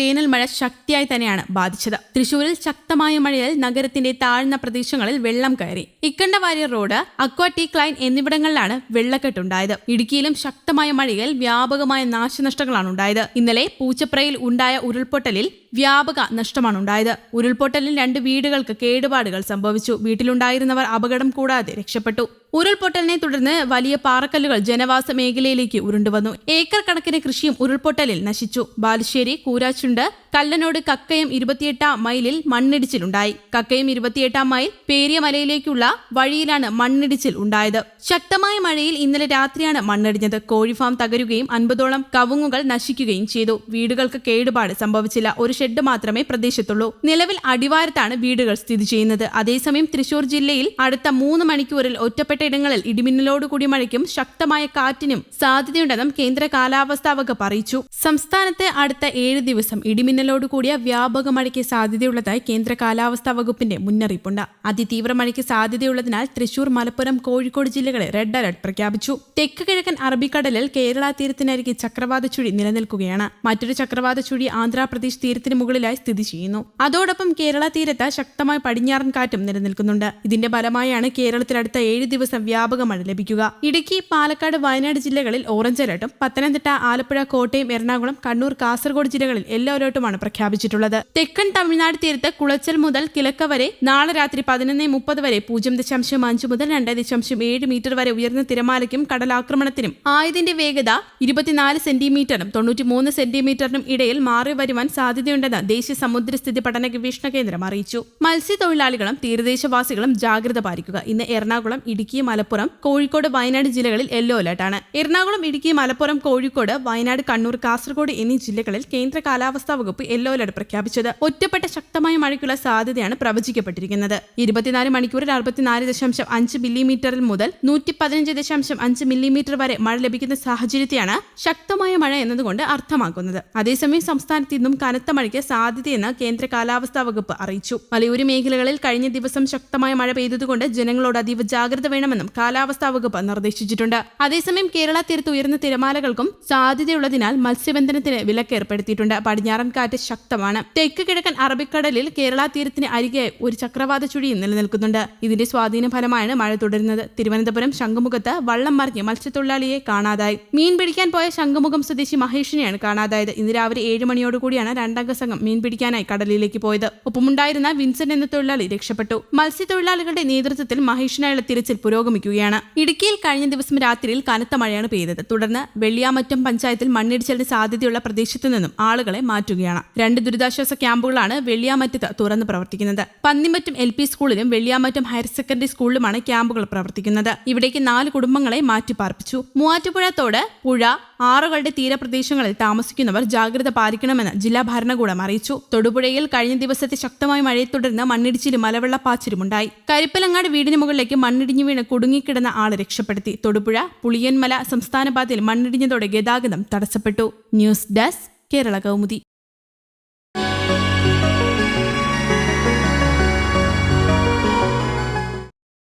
വേനൽ മഴ ശക്തിയായി തന്നെയാണ് ബാധിച്ചത്. തൃശൂരിൽ ശക്തമായ മഴയിൽ നഗരത്തിന്റെ താഴ്ന്ന പ്രദേശങ്ങളിൽ വെള്ളം കയറി. ഇക്കണ്ടവാര്യർ റോഡ് അക്വാട്ടിക് ലൈൻ എന്നിവിടങ്ങളിലാണ് വെള്ളക്കെട്ടുണ്ടായത്. ഇടുക്കിയിലും ശക്തമായ മഴയിൽ വ്യാപകമായ നാശനഷ്ടങ്ങളാണ് ഉണ്ടായത് ഇന്നലെ പൂച്ചപ്രയിൽ ഉണ്ടായ ഉരുൾപൊട്ടലിൽ വ്യാപക നഷ്ടമാണ് ഉണ്ടായത് ഉരുൾപൊട്ടലിൽ രണ്ട് വീടുകൾക്ക് കേടുപാടുകൾ സംഭവിച്ചു. വീട്ടിലുണ്ടായിരുന്നവർ അപകടം കൂടാതെ രക്ഷപ്പെട്ടു. ഉരുൾപൊട്ടലിനെ തുടർന്ന് വലിയ പാറക്കല്ലുകൾ ജനവാസ മേഖലയിലേക്ക് ഉരുണ്ടുവന്നു ഏക്കർ കണക്കിന് കൃഷിയും ഉരുൾപൊട്ടലിൽ നശിച്ചു. ബാലുശ്ശേരി കൂരാച്ചുണ്ട് കല്ലനോട് കക്കയം ഇരുപത്തിയെട്ടാം മൈലിൽ മണ്ണിടിച്ചിലുണ്ടായി. കക്കയം ഇരുപത്തിയെട്ടാം മൈൽ പേരിയമലയിലേക്കുള്ള വഴിയിലാണ് മണ്ണിടിച്ചിൽ ഉണ്ടായത്. ശക്തമായ മഴയിൽ ഇന്നലെ രാത്രിയാണ് മണ്ണിടിഞ്ഞത്. കോഴിഫാം തകരുകയും അൻപതോളം കവുങ്ങുകൾ നശിക്കുകയും ചെയ്തു. വീടുകൾക്ക് കേടുപാട് സംഭവിച്ചില്ല. ഒരു ഷെഡ് മാത്രമേ പ്രദേശത്തുള്ളൂ. നിലവിൽ അടിവാരത്താണ് വീടുകൾ സ്ഥിതി ചെയ്യുന്നത്. അതേസമയം തൃശൂർ ജില്ലയിൽ അടുത്ത മൂന്ന് മണിക്കൂറിൽ ഒറ്റപ്പെട്ട ഇടങ്ങളിൽ ഇടിമിന്നലോടുകൂടി മഴയ്ക്കും ശക്തമായ കാറ്റിനും സാധ്യതയുണ്ടെന്നും കേന്ദ്ര കാലാവസ്ഥാ വകുപ്പ് അറിയിച്ചു. സംസ്ഥാനത്ത് അടുത്ത ഏഴ് ദിവസം ഇടിമിന്നലോട് കൂടിയ വ്യാപക മഴയ്ക്ക് സാധ്യതയുള്ളതായി കേന്ദ്ര കാലാവസ്ഥാ വകുപ്പിന്റെ മുന്നറിയിപ്പുണ്ട്. അതിതീവ്ര മഴയ്ക്ക് സാധ്യതയുള്ളതിനാൽ തൃശൂർ മലപ്പുറം കോഴിക്കോട് ജില്ലകളെ റെഡ് അലർട്ട് പ്രഖ്യാപിച്ചു. തെക്ക് കിഴക്കൻ അറബിക്കടലിൽ കേരള തീരത്തിനരികെ ചക്രവാത ചുഴി നിലനിൽക്കുകയാണ്. മറ്റൊരു ചക്രവാത ചുഴി ആന്ധ്രാപ്രദേശ് തീരത്തിന് മുകളിലായി സ്ഥിതി ചെയ്യുന്നു. അതോടൊപ്പം കേരള തീരത്ത് ശക്തമായ പടിഞ്ഞാറൻ കാറ്റും നിലനിൽക്കുന്നുണ്ട്. ഇതിന്റെ ഫലമായാണ് കേരളത്തിൽ അടുത്ത ഏഴ് ദിവസം വ്യാപക മഴ ലഭിക്കുക. ഇടുക്കി പാലക്കാട് വയനാട് ജില്ലകളിൽ ഓറഞ്ച് അലർട്ടും പത്തനംതിട്ട ആലപ്പുഴ കോട്ടയം എറണാകുളം കണ്ണൂർ കാസർഗോഡ് ജില്ലകളിൽ യെല്ലോ അലർട്ടുമാണ് പ്രഖ്യാപിച്ചിട്ടുള്ളത്. തെക്കൻ തമിഴ്നാട് തീരത്ത് കുളച്ചൽ മുതൽ കിഴക്ക വരെ നാളെ രാത്രി പതിനൊന്ന് മുപ്പത് വരെ പൂജ്യം ദശാംശം അഞ്ച് മുതൽ രണ്ട് ദശാംശം ഏഴ് മീറ്റർ വരെ ഉയർന്ന തിരമാലയ്ക്കും കടലാക്രമണത്തിനും ആയതിന്റെ വേഗത ഇരുപത്തിനാല് സെന്റിമീറ്ററും തൊണ്ണൂറ്റിമൂന്ന് സെന്റിമീറ്ററിനും ഇടയിൽ മാറി വരുവാൻ സാധ്യതയുണ്ടെന്ന് ദേശീയ സമുദ്രസ്ഥിതി പഠന ഗവേഷണ കേന്ദ്രം അറിയിച്ചു. മത്സ്യത്തൊഴിലാളികളും തീരദേശവാസികളും ജാഗ്രത പാലിക്കുക. ഇന്ന് എറണാകുളം ഇടുക്കി മലപ്പുറം കോഴിക്കോട് വയനാട് ജില്ലകളിൽ യെല്ലോ അലർട്ടാണ് എറണാകുളം ഇടുക്കി മലപ്പുറം കോഴിക്കോട് വയനാട് കണ്ണൂർ കാസർഗോഡ് എന്നീ ജില്ലകളിൽ കേന്ദ്ര കാലാവസ്ഥാ വകുപ്പ് യെല്ലോ അലർട്ട് പ്രഖ്യാപിച്ചത്. ഒറ്റപ്പെട്ട ശക്തമായ മഴയ്ക്കുള്ള സാധ്യതയാണ് പ്രവചിക്കപ്പെട്ടിരിക്കുന്നത്. ഇരുപത്തിനാല് മണിക്കൂറിൽ അറുപത്തിനാല് ദശാംശം അഞ്ച് മില്ലിമീറ്ററിൽ മുതൽ നൂറ്റി പതിനഞ്ച് ദശാംശം അഞ്ച് മില്ലിമീറ്റർ വരെ മഴ ലഭിക്കുന്ന സാഹചര്യത്തെയാണ് ശക്തമായ മഴ എന്നതുകൊണ്ട് അർത്ഥമാക്കുന്നത്. അതേസമയം സംസ്ഥാനത്ത് ഇന്നും കനത്ത മഴയ്ക്ക് സാധ്യതയെന്ന് കേന്ദ്ര കാലാവസ്ഥാ വകുപ്പ് അറിയിച്ചു. മലയോര മേഖലകളിൽ കഴിഞ്ഞ ദിവസം ശക്തമായ മഴ പെയ്തതുകൊണ്ട് ജനങ്ങളോട് അതീവ ജാഗ്രത വേണമെന്നും കാലാവസ്ഥാ വകുപ്പ് നിർദ്ദേശിച്ചിട്ടുണ്ട്. അതേസമയം കേരള തീരത്ത് ഉയർന്ന തിരമാലകൾക്കും സാധ്യതയുള്ളതിനാൽ മത്സ്യബന്ധനത്തിന് വിലക്ക് ഏർപ്പെടുത്തിയിട്ടുണ്ട് പടിഞ്ഞാറൻ കാറ്റ് ശക്തമാണ്. തെക്ക് കിഴക്കൻ അറബിക്കടലിൽ കേരള തീരത്തിന് അരികെ ഒരു ചക്രവാത ചുഴിയും നിലനിൽക്കുന്നുണ്ട്. ഇതിന്റെ സ്വാധീന ഫലമായാണ് മഴ തുടരുന്നത്. തിരുവനന്തപുരം ശംഖുമുഖത്ത് വള്ളം മറിഞ്ഞ് മത്സ്യത്തൊഴിലാളിയെ കാണാതായി. മീൻ പിടിക്കാൻ പോയ ശംഖുമുഖം സ്വദേശി മഹേഷിനെയാണ് കാണാതായത്. ഇന്ന് രാവിലെ ഏഴ് മണിയോടുകൂടിയാണ് രണ്ടംഗ സംഘം മീൻ പിടിക്കാനായി കടലിലേക്ക് പോയത്. ഒപ്പമുണ്ടായിരുന്ന വിൻസെന്റ് എന്ന തൊഴിലാളി രക്ഷപ്പെട്ടു. മത്സ്യത്തൊഴിലാളികളുടെ നേതൃത്വത്തിൽ മഹേഷിനായുള്ള തിരച്ചിൽ പുരോഗമിക്കുകയാണ്. ഇടുക്കിയിൽ കഴിഞ്ഞ ദിവസം രാത്രിയിൽ കനത്ത മഴയാണ് പെയ്തത്. തുടർന്ന് വെള്ളിയാമറ്റം പഞ്ചായത്തിൽ മണ്ണിടിച്ചിലിന് സാധ്യതയുള്ള പ്രദേശത്തു നിന്നും ആളുകളെ മാറ്റുകയാണ്. രണ്ട് ദുരിതാശ്വാസ ക്യാമ്പുകളാണ് വെള്ളിയാമറ്റത്ത് തുറന്ന് പ്രവർത്തിക്കുന്നത്. പന്നിമറ്റം എൽ പി സ്കൂളിലും വെള്ളിയാമറ്റം ഹയർ സെക്കൻഡറി സ്കൂളിലുമാണ് ക്യാമ്പുകൾ പ്രവർത്തിക്കുന്നത്. ഇവിടേക്ക് നാല് കുടുംബങ്ങളെ മാറ്റിപ്പാർപ്പിച്ചു. മൂവാറ്റുപുഴ തോട് പുഴ ആറുകളുടെ തീരപ്രദേശങ്ങളിൽ താമസിക്കുന്നവർ ജാഗ്രത പാലിക്കണമെന്ന് ജില്ലാ ഭരണകൂടം അറിയിച്ചു. തൊടുപുഴയിൽ കഴിഞ്ഞ ദിവസത്തെ ശക്തമായ മഴയെ തുടർന്ന് മണ്ണിടിച്ചിലും മലവെള്ളപ്പാച്ചിലുമുണ്ടായി. കരിപ്പലങ്ങാട് വീടിന് മുകളിലേക്ക് മണ്ണിടിഞ്ഞു വീണ് കുടുങ്ങിക്കിടന്ന ആളെ രക്ഷപ്പെടുത്തി. തൊടുപുഴ പുളിയന്മല സംസ്ഥാനപാതയിൽ മണ്ണിടിഞ്ഞതോടെ ഗതാഗതം തടസ്സപ്പെട്ടു. News desk Kerala Kaumudi.